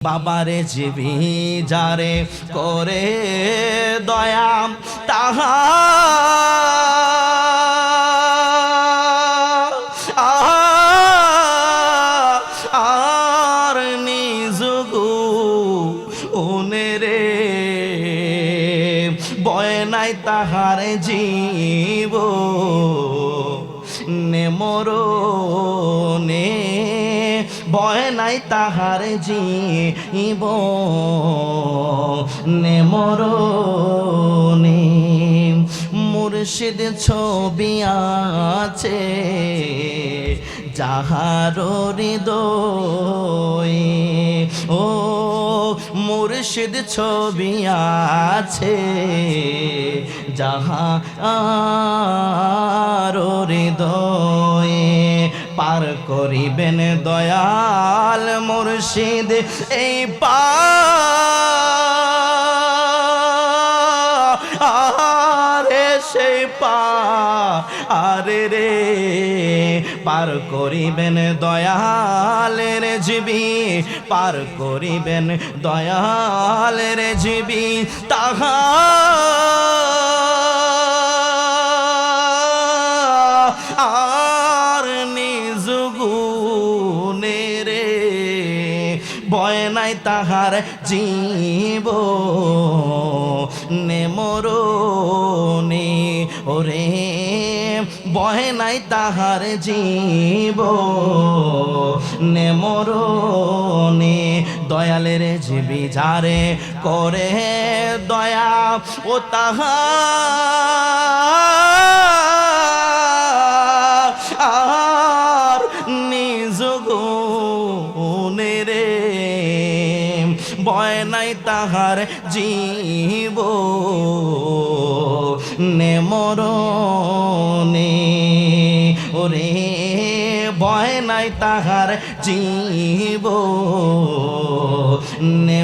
বাবারে জীবি যারে করে দয়াম তাহা তাহার জীব নে বয় নাই তাহার জীব নে মরণে। মুর্শিদ ছবি আছে যাহার হৃদয়। ও মুর্শিদ ছবি আছে যাহার পার করিবেন দয়াল মুর্শিদ, এই পা আরে সেই পা আরে রে, পার করিবেন দয়ালের জীবী, পার করিবেন দয়ালের জীবী, তাহা ভয় নাই তাহার জীব। নে মরণে, ওরে, ভয় নাই তাহার জীব। নে মরণে, দয়ালের জীবি যারে করে দয়া ও তাহা আর নিজ গুণে রে ভয় নাই তাহার জীব। নে ওরে ভয় নাই তাহার জীব। নে